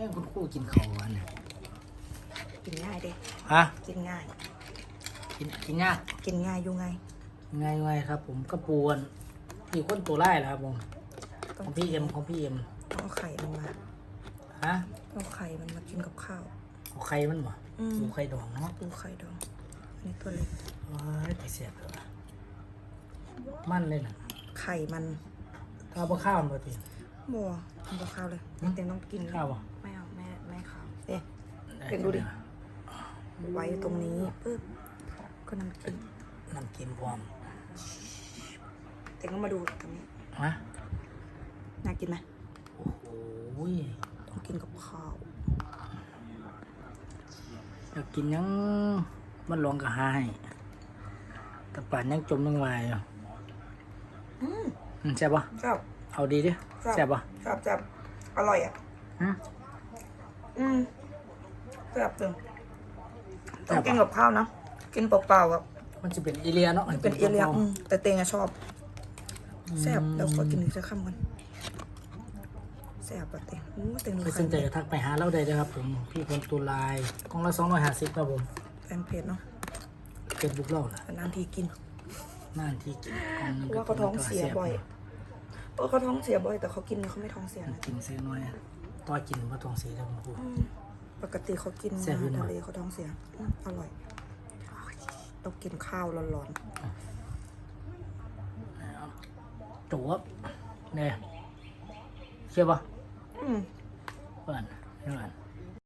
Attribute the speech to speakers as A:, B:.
A: อ้ยคุณครู่กินข้าววันย
B: กินง่ายเด้
A: ฮะ
B: กินง่าย
A: กินกินยาก
B: กินง่ายอยู่ไง
A: ไงไงครับ ผมกระปวนพี่คนตัวไล่แล้วครับผม
B: ต้
A: ข
B: อง
A: องพี่เอ็มของพี่เอ็ม
B: ต้องเอาไข่มันมา
A: ฮะ
B: เอาไข่มันมากินกับข้าว
A: เอาไข่มันบ่
B: อืม
A: ดูไข่ดองเนาะ
B: ปูไข่ดองอันนี้ตัวเล็ก
A: ว้ายไปเสียบเลยว่ะมันเลยนะ
B: ไข่มัน
A: ถ้าบ่ข้าวมันบ่ พี่
B: บัวมันบ่ข้าวเลยเต็มต้องกิน
A: ข้าวบ่
B: ไม่เอาแม่แม่ข้าวเอ๊ะเอ็งดูดิไว้ตรงนี้ปึ๊บก็น้ำจิ้ม
A: น้ำกินพร้อม
B: เต็งก็มาดูตรงนี้
A: ฮะ
B: น่ากินไหม
A: โอ้โหย
B: ต้องกินกับข้าว
A: อยากกินหยังมันลองก็หาให้แต่ป่านยังจมยังวายอยู่
B: อืม
A: อืมแซ่บปะ
B: ชอบ
A: เอาดีดิ
B: ชอบ
A: แซ่บปะ
B: ชอบจับอร่อยอะ
A: ฮะ
B: อืมแซ่บจังต้องกินกับข้าวนะ กินเปล่าๆอะ
A: มันจะเป็นเอเลียเนาะ
B: เป็นเอเลียาอืมแต่เตงอะชอบ
A: อืม
B: แซ่บแล้วขอกินอีกสักคำก่อนแซ่บปะเตงอู้เตงดู
A: ไปส
B: ไข่
A: นใจก็ทักไปหาเราได้เลยครับผมพี่คนตุลายกล่องละสองร้อยห้าสิบครับผม
B: แฟนเพจเนาะ
A: เฟซบุ๊กเราแหละ
B: นานทีกิน
A: น่านที่กินกล่องหนึง
B: เพราะว่าเขาท้องเสียบ่อย เออเขาท้องเสียบ่อยแต่เขากินเขาไม่ท้องเสียนะ
A: กินซื้อน้อยต่อกินว่าท้องเสียแล้วคุณครู
B: อืมปกติเขากิน
A: แซ่บอยู่
B: อา
A: เน
B: หาร
A: อะ
B: ทะเลเขาท้องเสียอืมอร่อยต้องกินข้าวร้อน
A: จวบเนี่ยเชื่อปะ
B: ๆอืม
A: เปิดเพื่อน